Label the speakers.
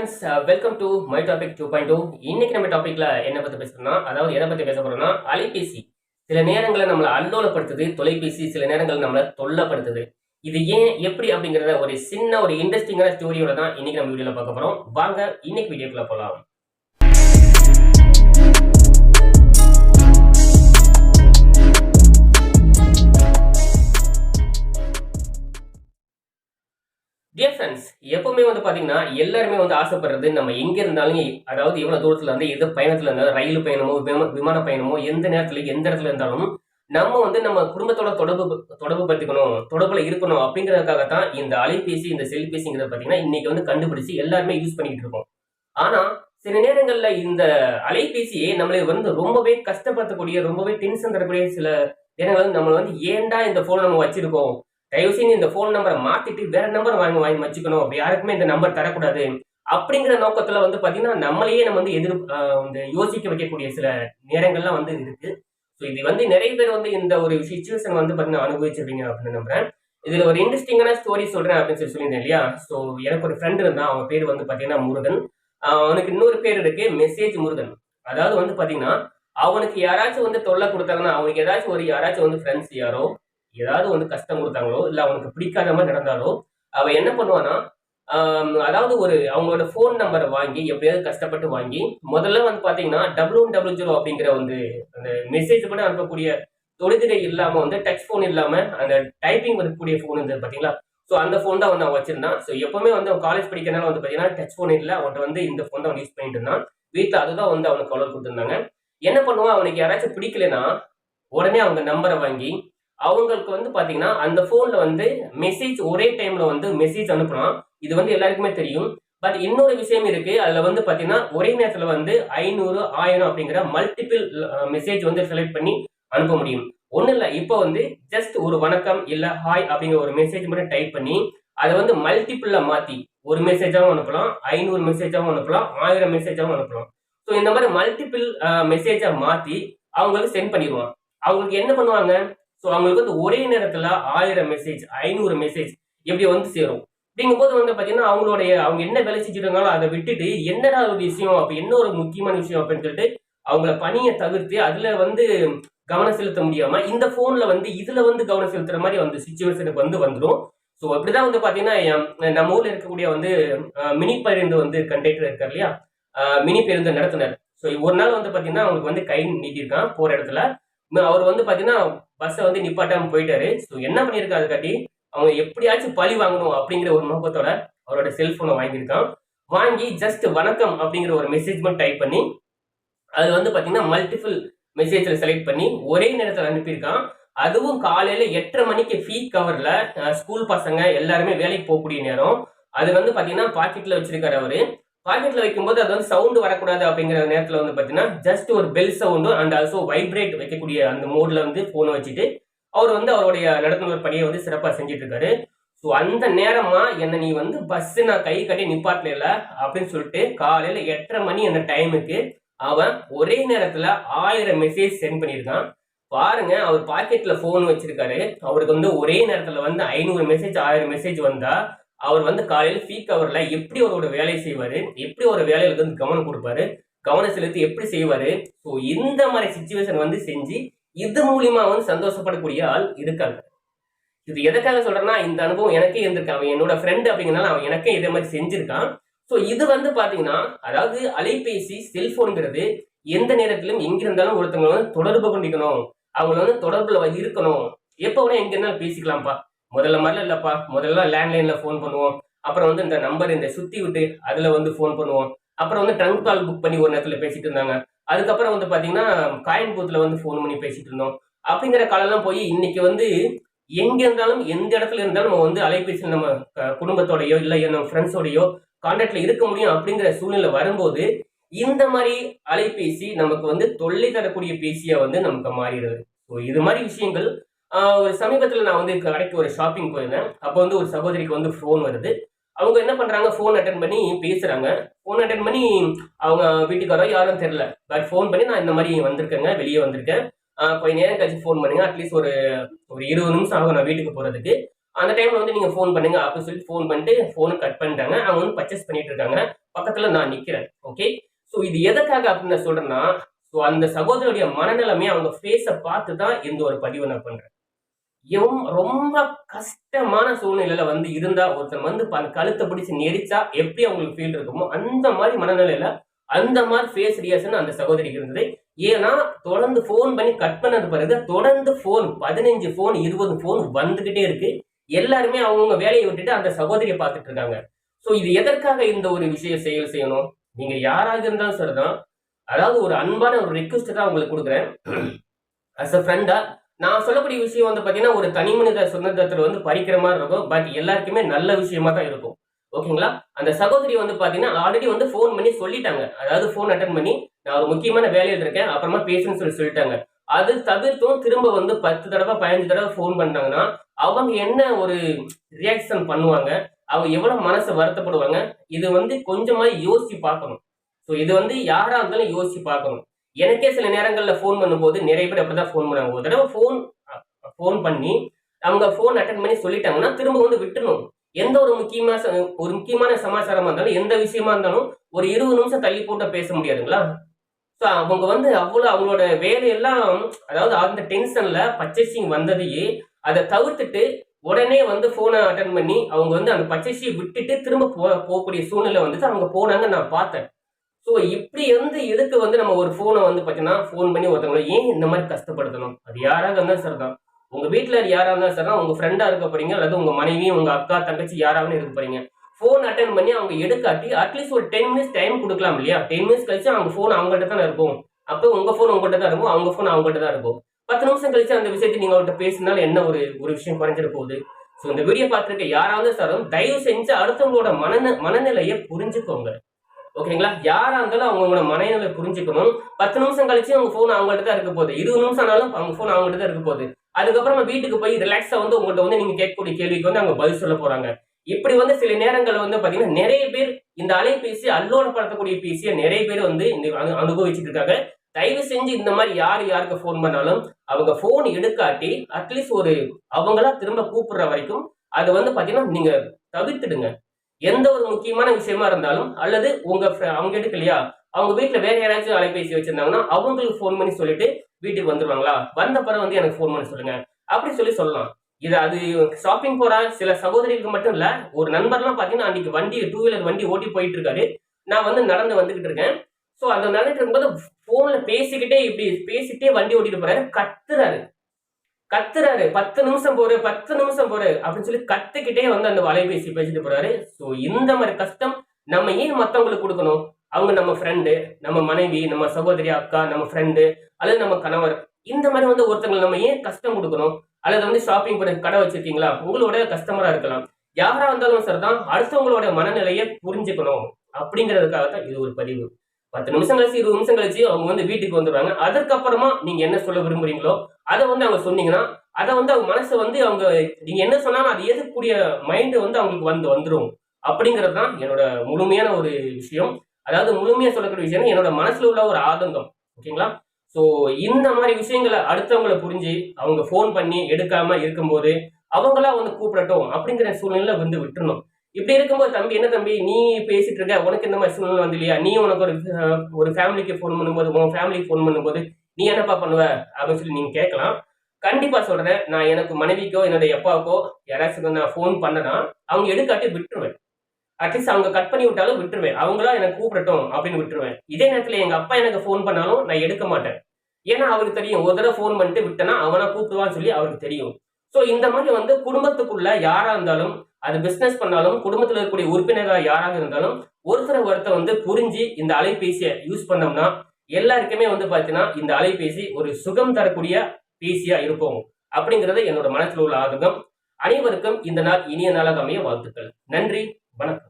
Speaker 1: Friends welcome to my topic to point to இன்னைக்கு நம்ம டாபிக்ல என்ன பத்தி பேசுறோம்னா அதாவது எதை பத்தி பேச போறோம்னா அலைபேசி. சில நேரங்களில் நம்மளை அல்லோலப்படுத்துது தொலைபேசி சில நேரங்களில் நம்மளை தொல்லப்படுத்துது. இது ஏன் எப்படி அப்படிங்கறத ஒரு சின்ன ஒரு இன்ட்ரெஸ்டிங்கான ஸ்டோரியோட தான் இன்னைக்கு நம்ம வீடியோல பார்க்க போறோம். வாங்க இன்னைக்கு வீடியோக்குள்ள போலாம். டியர் ஃப்ரெண்ட்ஸ் எப்பவுமே வந்து பார்த்தீங்கன்னா எல்லாருமே வந்து ஆசைப்படுறது நம்ம எங்கே இருந்தாலும் அதாவது எவ்வளோ தூரத்தில் இருந்து எது பயணத்தில் இருந்தாலும் ரயில் பயணமோ விமான பயணமோ எந்த நேரத்தில் எந்த இடத்துல இருந்தாலும் நம்ம வந்து நம்ம குடும்பத்தோட தொடர்பு தொடர்பு படுத்திக்கணும் தொடர்பில் இருக்கணும் அப்படிங்கிறதுக்காக தான் இந்த அலைபேசி இந்த செல்பேசிங்கிறத பார்த்தீங்கன்னா இன்னைக்கு வந்து கண்டுபிடிச்சு எல்லாருமே யூஸ் பண்ணிக்கிட்டு இருக்கோம். ஆனால் சில நேரங்களில் இந்த அலைபேசியை நம்மளை வந்து ரொம்பவே கஷ்டப்படுத்தக்கூடிய ரொம்பவே டென்ஷன் தரக்கூடிய சில நேரங்கள் வந்து நம்ம வந்து ஏன்டா இந்த ஃபோனை நம்ம வச்சிருக்கோம்? தயவுசெய்து இந்த ஃபோன் நம்பரை மாத்திட்டு வேற நம்பர் வாங்கி வாங்கி வச்சுக்கணும் அப்படி யாருக்குமே இந்த நம்பர் தரக்கூடாது. அப்படிங்கிற நோக்கத்துல வந்து பாத்தீங்கன்னா நம்மளையே நம்ம வந்து எதிர் இந்த வந்து யோசிக்க வைக்கக்கூடிய சில நேரங்கள்லாம் வந்து இருக்கு. ஸோ இது வந்து நிறைய பேர் வந்து இந்த ஒரு சுச்சுவேஷன் வந்து பாத்தீங்கன்னா அனுபவிச்சிருப்பீங்க அப்படின்னு நம்புறேன். இதுல ஒரு இன்ட்ரெஸ்டிங்கான ஸ்டோரி சொல்றேன் அப்படின்னு சொல்லி சொல்லியிருந்தேன் இல்லையா? ஸோ எனக்கு ஒரு ஃப்ரெண்ட் இருந்தான். அவன் பேர் வந்து பாத்தீங்கன்னா முருகன். அவனுக்கு இன்னொரு பேர் இருக்கு மெசேஜ் முருகன். அதாவது வந்து பாத்தீங்கன்னா அவனுக்கு யாராச்சும் வந்து தொல்லை கொடுத்தாங்கன்னா அவனுக்கு ஏதாச்சும் ஒரு யாராச்சும் வந்து ஃப்ரெண்ட்ஸ் யாரோ ஏதாவது வந்து கஷ்டம் கொடுத்தாங்களோ இல்லை அவனுக்கு பிடிக்காத மாதிரி நடந்தாலோ அவன் என்ன பண்ணுவானா அதாவது ஒரு அவங்களோட ஃபோன் நம்பரை வாங்கி எப்படியாவது கஷ்டப்பட்டு வாங்கி முதல்ல வந்து பார்த்தீங்கன்னா டபுள் ஒன் டபுள் ஜீரோ அப்படிங்கிற வந்து அந்த மெசேஜ் கூட அனுப்பக்கூடிய தொடுதிரை இல்லாம வந்து டச் ஃபோன் இல்லாம அந்த டைப்பிங் வரக்கூடிய ஃபோன் இருந்தது பார்த்தீங்களா ஸோ அந்த ஃபோன் தான் வந்து அவன் வச்சிருந்தான். ஸோ எப்பவுமே வந்து அவன் காலேஜ் படிக்கிறனால வந்து பார்த்தீங்கன்னா டச் ஃபோன் இல்லை. அவன்கிட்ட வந்து இந்த ஃபோன் தான் யூஸ் பண்ணிட்டு இருந்தான். வீட்டில் அதுதான் வந்து அவனுக்கு கவலை கொடுத்துருந்தாங்க. என்ன பண்ணுவான்? அவனுக்கு யாராச்சும் பிடிக்கலனா உடனே அவங்க நம்பரை வாங்கி அவங்களுக்கு வந்து பார்த்தீங்கன்னா அந்த ஃபோனில் வந்து மெசேஜ் ஒரே டைமில் வந்து மெசேஜ் அனுப்பலாம். இது வந்து எல்லாருக்குமே தெரியும். பட் இன்னொரு விஷயம் இருக்கு. அதில் வந்து பார்த்தீங்கன்னா ஒரே நேரத்தில் வந்து ஐநூறு ஆயிரம் அப்படிங்கிற மல்டிபிள் மெசேஜ் வந்து செலக்ட் பண்ணி அனுப்ப முடியும். ஒன்றும் இல்லை. இப்போ வந்து ஜஸ்ட் ஒரு வணக்கம் இல்லை ஹாய் அப்படிங்கிற ஒரு மெசேஜ் மட்டும் டைப் பண்ணி அதை வந்து மல்டிபிளில் மாற்றி ஒரு மெசேஜாகவும் அனுப்பலாம் ஐநூறு மெசேஜாவும் அனுப்பலாம் ஆயிரம் மெசேஜாகவும் அனுப்பலாம். ஸோ இந்த மாதிரி மல்டிபிள் மெசேஜை மாற்றி அவங்களுக்கு சென்ட் பண்ணிடுவான். அவங்களுக்கு என்ன பண்ணுவாங்க? ஸோ அவங்களுக்கு வந்து ஒரே நேரத்தில் ஆயிரம் மெசேஜ் ஐநூறு மெசேஜ் எப்படி வந்து சேரும்? அப்படிங்கும்போது வந்து பார்த்தீங்கன்னா அவங்களுடைய அவங்க என்ன வேலை செஞ்சுட்டு இருக்காங்களோ அதை விட்டுட்டு என்னடா ஒரு விஷயம் அப்போ என்ன ஒரு முக்கியமான விஷயம் அப்படின்னு சொல்லிட்டு அவங்கள பணியை தவிர்த்து அதில் வந்து கவனம் செலுத்த முடியாம இந்த ஃபோனில் வந்து இதில் வந்து கவனம் செலுத்துற மாதிரி வந்து சுச்சுவேஷனுக்கு வந்து வந்துடும் ஸோ அப்படிதான் வந்து பார்த்தீங்கன்னா நம்ம ஊரில் இருக்கக்கூடிய வந்து மினி பேருந்து வந்து கண்டக்டர் இருக்கார் இல்லையா? மினி பேருந்து நடத்தினர். ஸோ ஒரு நாள் வந்து பார்த்தீங்கன்னா அவங்களுக்கு வந்து கை நீட்டியிருக்கான் போகிற இடத்துல. அவர் வந்து பார்த்தீங்கன்னா பஸ்ஸை வந்து நிப்பாட்டாம போயிட்டாரு. ஸோ என்ன பண்ணியிருக்காரு காட்டி அவங்க எப்படியாச்சும் பழி வாங்கணும் அப்படிங்கிற ஒரு நோக்கத்தோட அவரோட செல்போனை வாங்கியிருக்கான். வாங்கி ஜஸ்ட் வணக்கம் அப்படிங்கிற ஒரு மெசேஜ் மட்டும் டைப் பண்ணி அது வந்து பார்த்தீங்கன்னா மல்டிபிள் மெசேஜில் செலக்ட் பண்ணி ஒரே நேரத்தில் அனுப்பியிருக்கான். அதுவும் காலையில எட்டரை மணிக்கு ஃபீ கவர்ல ஸ்கூல் பசங்க எல்லாருமே வேலைக்கு போகக்கூடிய நேரம். அது வந்து பாத்தீங்கன்னா பாக்கெட்ல வச்சிருக்காரு அவரு. பாக்கெட்ல வைக்கும்போது அது வந்து சவுண்ட் வரக்கூடாது அப்படிங்கிற நேரத்தில் வந்து பார்த்தீங்கன்னா ஜஸ்ட் ஒரு பெல் சவுண்டும் அண்ட் ஆல்சோ வைப்ரேட் வைக்கக்கூடிய அந்த மோட்ல வந்து போனை வச்சுட்டு அவர் வந்து அவருடைய நடத்துனர் பணியை வந்து சிறப்பாக செஞ்சுட்டு இருக்காரு ஸோ அந்த நேரமா என்ன நீ வந்து பஸ் நான் கை கட்டி நிப்பாட்டல அப்படின்னு சொல்லிட்டு காலையில எட்டரை மணி அந்த டைமுக்கு அவன் ஒரே நேரத்துல ஆயிரம் மெசேஜ் சென்ட் பண்ணியிருக்கான். பாருங்க அவர் பாக்கெட்ல போன் வச்சிருக்காரு. அவருக்கு வந்து ஒரே நேரத்துல வந்து ஐநூறு மெசேஜ் ஆயிரம் மெசேஜ் வந்தா அவர் வந்து காலையில் ஃபீக் அவர்ல எப்படி அவரோட வேலையை செய்வாரு எப்படி ஒரு வேலையில வந்து கவனம் கொடுப்பாரு கவனம் செலுத்தி எப்படி செய்வாரு? ஸோ இந்த மாதிரி சுச்சுவேஷன் வந்து செஞ்சு இது மூலியமா வந்து சந்தோஷப்படக்கூடிய ஆள் இருக்காங்க. இது எதுக்காக சொல்றேன்னா இந்த அனுபவம் எனக்கே இருந்திருக்கு. அவன் என்னோட ஃப்ரெண்ட் அப்படிங்கிறனால அவன் எனக்கே இதே மாதிரி செஞ்சிருக்கான். ஸோ இது வந்து பாத்தீங்கன்னா அதாவது அலைபேசி செல்ஃபோன்கிறது எந்த நேரத்திலும் எங்கிருந்தாலும் ஒருத்தவங்களை வந்து தொடர்பு கொண்டிக்கணும். அவங்கள வந்து தொடர்புல இருக்கணும். எப்போ வேணா எங்க இருந்தாலும் பேசிக்கலாம்ப்பா. முதல்ல மாதிரிலாம் இல்லப்பா. முதல்ல லேண்ட்லைன்ல ஃபோன் பண்ணுவோம். அப்புறம் வந்து இந்த நம்பர் இந்த சுத்தி விட்டு அதுல வந்து ஃபோன் பண்ணுவோம். அப்புறம் வந்து ட்ரங்க் கால் புக் பண்ணி ஒரு நேரத்தில் பேசிட்டு இருந்தாங்க. அதுக்கப்புறம் வந்து பாத்தீங்கன்னா காயின் பூத்துல வந்து ஃபோன் பண்ணி பேசிட்டு இருந்தோம். அப்படிங்கிற காலம்லாம் போய் இன்னைக்கு வந்து எங்க இருந்தாலும் எந்த இடத்துல இருந்தாலும் நம்ம வந்து அலைபேசியில் நம்ம குடும்பத்தோடையோ இல்லை நம்ம ஃப்ரெண்ட்ஸோடயோ கான்டாக்ட்ல இருக்க முடியும் அப்படிங்கிற சூழ்நிலை வரும்போது இந்த மாதிரி அலைபேசி நமக்கு வந்து தொல்லை தரக்கூடிய பேசியா வந்து நமக்கு மாறிடுது. ஸோ இது மாதிரி விஷயங்கள் ஒரு சமீபத்தில் நான் வந்து கடைக்கு ஒரு ஷாப்பிங் போயிருந்தேன். அப்போ வந்து ஒரு சகோதரிக்கு வந்து ஃபோன் வருது. அவங்க என்ன பண்ணுறாங்க ஃபோன் அட்டன் பண்ணி பேசுகிறாங்க ஃபோன் அட்டன் பண்ணி அவங்க வீட்டுக்காரோ யாரும் தெரில பட் ஃபோன் பண்ணி நான் இந்த மாதிரி வந்திருக்கேங்க வெளியே வந்திருக்கேன். கொஞ்ச நேரம் கழிச்சு ஃபோன் பண்ணுங்க. அட்லீஸ்ட் ஒரு ஒரு இருபது நிமிஷம் ஆகும் நான் வீட்டுக்கு போகிறதுக்கு அந்த டைம்ல வந்து நீங்கள் ஃபோன் பண்ணுங்க. அப்படின்னு சொல்லி ஃபோன் பண்ணிட்டு ஃபோனை கட் பண்ணிட்டாங்க. அவங்க வந்து பர்ச்சேஸ் பண்ணிட்டு இருக்காங்க. பக்கத்தில் நான் நிற்கிறேன் ஓகே ஸோ இது எதுக்காக அப்படின்னு நான் சொல்கிறேன்னா ஸோ அந்த சகோதரருடைய மனநிலைமையை அவங்க ஃபேஸை பார்த்து தான் இந்த ஒரு பதிவை நான் பண்ணுறேன் ரொம்ப கஷ்டமான சூழ்நிலையில வந்து இருந்தா ஒருத்தர் வந்து ப- கழுத்தை பிடிச்சு நெரிச்சா எப்படி அவங்களுக்கு ஃபீல் இருக்குமோ அந்த மாதிரி மனநிலையில அந்த மாதிரி ஃபேஸ் ரியாக்ஷன் அந்த சகோதரிக்கு இருந்தது. ஏன்னா தொடர்ந்து ஃபோன் பண்ணி கட் பண்ணது பிறகு தொடர்ந்து ஃபோன் பதினஞ்சு ஃபோன் இருபது ஃபோன் வந்துகிட்டே இருக்கு. எல்லாருமே அவங்கவுங்க வேலையை விட்டுட்டு அந்த சகோதரியை பார்த்துட்டு இருக்காங்க. ஸோ இது எதற்காக இந்த ஒரு விஷயம் செயல் செய்யணும்? நீங்க யாராக இருந்தாலும் சரிதான். அதாவது ஒரு அன்பான ஒரு ரிக்வஸ்ட் தான் உங்களுக்கு கொடுக்குறேன். அஸ் அ ஃப்ரெண்டா நான் சொல்லக்கூடிய விஷயம் வந்து பார்த்தீங்கன்னா ஒரு தனி மனித சுதந்திரத்தில் வந்து பறிக்கிற மாதிரி இருக்கும். பட் எல்லாருக்குமே நல்ல விஷயமா தான் இருக்கும். ஓகேங்களா? அந்த சகோதரி வந்து பார்த்தீங்கன்னா ஆல்ரெடி வந்து ஃபோன் பண்ணி சொல்லிட்டாங்க. அதாவது ஃபோன் அட்டன் பண்ணி நான் ஒரு முக்கியமான வேலையில் இருக்கேன் அப்புறமா பேசுன்னு சொல்லி சொல்லிட்டாங்க. அது தவிர்த்தும் திரும்ப வந்து பத்து தடவை பதினஞ்சு தடவை ஃபோன் பண்ணாங்கன்னா அவங்க என்ன ஒரு ரியாக்ஷன் பண்ணுவாங்க? அவங்க எவ்வளவு மனசு வருத்தப்படுவாங்க? இது வந்து கொஞ்சமா யோசிச்சு பார்க்கணும். ஸோ இது வந்து யாரா இருந்தாலும் யோசிச்சு பார்க்கணும். எனக்கே சில நேரங்களில் ஃபோன் பண்ணும்போது நிறைய பேர் அப்படிதான் ஃபோன் பண்ணாங்க ஒரு தடவை ஃபோன் ஃபோன் பண்ணி அவங்க ஃபோன் அட்டன் பண்ணி சொல்லிட்டாங்கன்னா திரும்ப வந்து விட்டுணும் எந்த ஒரு முக்கியமான ச- ஒரு முக்கியமான சமாச்சாரமா இருந்தாலும் எந்த விஷயமா இருந்தாலும் ஒரு இருபது நிமிஷம் தள்ளி போட்டு பேச முடியாதுங்களா? ஸோ அவங்க வந்து அவ்வளோ அவங்களோட வேலையெல்லாம் அதாவது அந்த டென்ஷன்ல பர்ச்சேசிங் வந்ததையே அதை தவிர்த்துட்டு உடனே வந்து ஃபோனை அட்டன் பண்ணி அவங்க வந்து அந்த பர்ச்சேசியை விட்டுட்டு திரும்ப போ போகக்கூடிய சூழ்நிலை வந்துட்டு அவங்க போனாங்க நான் பார்த்தேன். ஸோ இப்படி வந்து எதுக்கு வந்து நம்ம ஒரு ஃபோனை வந்து பார்த்தீங்கன்னா ஃபோன் பண்ணி ஒருத்தவங்களை ஏன் இந்த மாதிரி கஷ்டப்படுத்தணும்? அது யாராக இருந்தாலும் சரிதான். உங்கள் வீட்டில் யாராக இருந்தாலும் சரிதான். உங்கள் ஃப்ரெண்டாக இருக்க போறீங்க அல்லது உங்கள் மனைவி உங்கள் அக்கா தங்கச்சி யாராவது இருக்க போறீங்க. ஃபோன் அட்டன் பண்ணி அவங்க எடுக்காட்டி அட்லீஸ்ட் ஒரு டென் மினிட்ஸ் டைம் கொடுக்கலாம் இல்லையா? டென் மினிட்ஸ் கழிச்சு அவங்க ஃபோன் அவங்ககிட்ட தான் இருக்கும். அப்போ உங்கள் ஃபோன் உங்கள்கிட்ட தான் இருக்கும் அவங்க ஃபோன் அவங்ககிட்ட தான் இருக்கும். பத்து நிமிஷம் கழிச்சு அந்த விஷயத்தை நீங்கள் அவர்கிட்ட பேசினாலும் என்ன ஒரு ஒரு விஷயம் குறைஞ்சிட போகுது? ஸோ இந்த வீடியோ பார்த்துருக்க யாராவது சாரும் தயவு செஞ்சு அடுத்தவங்களோட மன மனநிலையை புரிஞ்சுக்கோங்க. ஓகேங்களா? யாரா இருந்தாலும் அவங்களோட மனநிலை புரிஞ்சுக்கணும். பத்து நிமிஷம் கழிச்சு அவங்க ஃபோன் அவங்கள்ட்ட தான் இருக்க போகுது. இருபது நிமிஷம் ஆனாலும் அவங்க ஃபோன் அவங்கள்ட்ட தான் இருக்க போகுது. அதுக்கப்புறமா வீட்டுக்கு போய் ரிலாக்ஸாக வந்து உங்கள்கிட்ட வந்து நீங்கள் கேட்கக்கூடிய கேள்விக்கு வந்து அவங்க பதில் சொல்ல போகிறாங்க இப்படி வந்து சில நேரங்கள் வந்து பார்த்தீங்கன்னா நிறைய பேர் இந்த அலைபேசி அல்லோட படுத்தக்கூடிய பேசியை நிறைய பேர் வந்து இந்த அனு- அனுபவிச்சுட்டு இருக்காங்க. தயவு செஞ்சு இந்த மாதிரி யார் யாருக்கு ஃபோன் பண்ணாலும் அவங்க ஃபோன் எடுக்காட்டி அட்லீஸ்ட் ஒரு அவங்களா திரும்ப கூப்பிடுற வரைக்கும் அது வந்து பார்த்தீங்கன்னா நீங்கள் தவிர்த்துடுங்க. எந்த ஒரு முக்கியமான விஷயமா இருந்தாலும் அல்லது உங்க அவங்க அவங்க எடுக்கலையா அவங்க வீட்டில் வேற யாராச்சும் அலைபேசி வச்சிருந்தாங்கன்னா அவங்களுக்கு ஃபோன் பண்ணி சொல்லிட்டு வீட்டுக்கு வந்துருவாங்களா? வந்த பிறகு வந்து எனக்கு ஃபோன் பண்ணி சொல்லுங்க. அப்படி சொல்லி சொல்லலாம். இது அது ஷாப்பிங் போற சில சகோதரிகளுக்கு மட்டும் இல்ல ஒரு நண்பர்லாம் பாத்தீங்கன்னா அன்னைக்கு வண்டி டூ வீலர் வண்டி ஓட்டி போயிட்டு இருக்காரு. நான் வந்து நடந்து வந்துகிட்டு இருக்கேன். ஸோ அந்த நடந்துட்டு இருக்கும்போது போன்ல பேசிக்கிட்டே இப்படி பேசிட்டே வண்டி ஓட்டிட்டு போறாரு. கத்துறாரு. கத்துறாரு. பத்து நிமிஷம் போரு பத்து நிமிஷம் போரு அப்படின்னு சொல்லி கத்துக்கிட்டே வந்து அந்த வலைபேசி பேசிட்டு போறாரு. ஸோ இந்த மாதிரி கஷ்டம் நம்ம ஏன் மத்தவங்களுக்கு கொடுக்கணும்? அவங்க நம்ம ஃப்ரெண்டு நம்ம மனைவி நம்ம சகோதரி அக்கா நம்ம ஃப்ரெண்டு அல்லது நம்ம கணவர் இந்த மாதிரி வந்து ஒருத்தங்களை நம்ம ஏன் கஷ்டம் கொடுக்கணும்? அல்லது வந்து ஷாப்பிங் பண்ண கடை வச்சிருக்கீங்களா? உங்களோட கஸ்டமரா இருக்கலாம். யாரா இருந்தாலும் சரிதான் அடுத்தவங்களோட மனநிலையை புரிஞ்சுக்கணும் அப்படிங்கிறதுக்காக தான் இது ஒரு பதிவு. பத்து நிமிஷம் கழிச்சு இருபது நிமிஷம் கழிச்சு அவங்க வந்து வீட்டுக்கு வந்துடுவாங்க அதுக்கப்புறமா நீங்க என்ன சொல்ல விரும்புறீங்களோ அதை வந்து அவங்க சொன்னீங்கன்னா அதை வந்து அவங்க மனசு வந்து அவங்க நீங்க என்ன சொன்னாலும் அது ஏற்கக்கூடிய மைண்டு வந்து அவங்களுக்கு வந்து வந்துடும் அப்படிங்கிறது தான் என்னோட முழுமையான ஒரு விஷயம். அதாவது முழுமையா சொல்லக்கூடிய விஷயம் என்னோட மனசுல உள்ள ஒரு ஆதங்கம். ஓகேங்களா? ஸோ இந்த மாதிரி விஷயங்களை அடுத்தவங்களை புரிஞ்சு அவங்க ஃபோன் பண்ணி எடுக்காம இருக்கும்போது அவங்களா வந்து கூப்பிடட்டும் அப்படிங்கிற சூழ்நிலை வந்து விட்டுருணும் இப்படி இருக்கும்போது தம்பி என்ன தம்பி நீ பேசிட்டு இருக்க உனக்கு இந்த மாதிரி சூழ்நிலை வந்து இல்லையா நீ உனக்கு ஒரு ஒரு ஃபேமிலிக்கு ஃபோன் பண்ணும்போது உன் ஃபேமிலிக்கு ஃபோன் பண்ணும்போது நீ என்னப்பா பண்ணுவ? அப்படின்னு சொல்லி நீங்க கேட்கலாம். கண்டிப்பா சொல்றேன். நான் எனக்கு மனைவிக்கோ என்னுடைய அப்பாவுக்கோ யாராச்சும் நான் ஃபோன் பண்ணனா அவங்க எடுக்காட்டி விட்டுருவேன். அட்லீஸ்ட் அவங்க கட் பண்ணி விட்டாலும் விட்டுருவேன். அவங்களா எனக்கு கூப்பிடட்டும் அப்படின்னு விட்டுருவேன். இதே நேரத்துல எங்க அப்பா எனக்கு ஃபோன் பண்ணாலும் நான் எடுக்க மாட்டேன். ஏன்னா அவருக்கு தெரியும். ஒரு தடவை ஃபோன் பண்ணிட்டு விட்டனா அவனா கூப்பிடுவான்னு சொல்லி அவருக்கு தெரியும். ஸோ இந்த மாதிரி வந்து குடும்பத்துக்குள்ள யாரா இருந்தாலும் அது பிசினஸ் பண்ணாலும் குடும்பத்தில் இருக்கக்கூடிய உறுப்பினர்கள் யாராக இருந்தாலும் ஒருத்தரை ஒருத்தர் வந்து புரிஞ்சு இந்த அலைபேசியை யூஸ் பண்ணோம்னா எல்லாருக்குமே வந்து பார்த்தீங்கன்னா இந்த அலைபேசி ஒரு சுகம் தரக்கூடிய பேசியா இருக்கும் அப்படிங்கிறது என்னோட மனசுல உள்ள ஆதங்கம். அனைவருக்கும் இந்த நாள் இனிய நாளாக அமைய வாழ்த்துக்கள். நன்றி வணக்கம்.